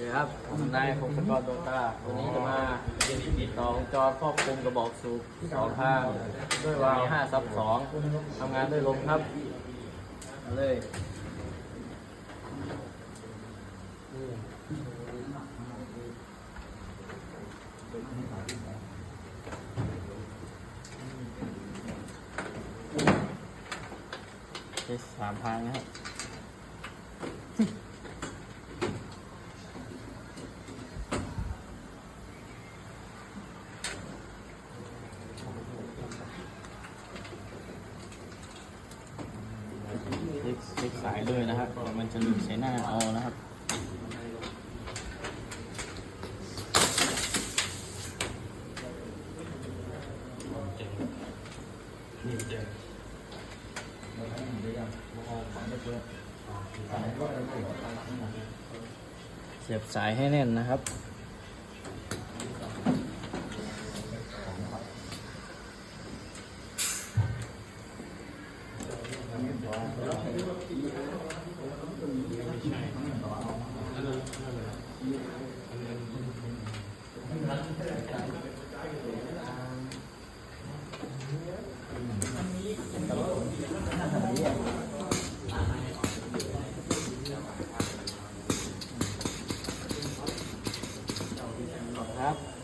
เดี๋ยวครับผมนายพงศกรดวงตา วันนี้จะมาต่อวงจรครอบคลุมกระบอกสูบสองข้างด้วยวาล์ว5ซับ2ทำงานด้วยลมครับมาเลยสสามทางนะครับ เช็คสายด้วยนะครับเดี๋ยวมันจะหลุดใส่หน้าเอานะครับเสียบสายให้แน่นนะครับเก่อนครับ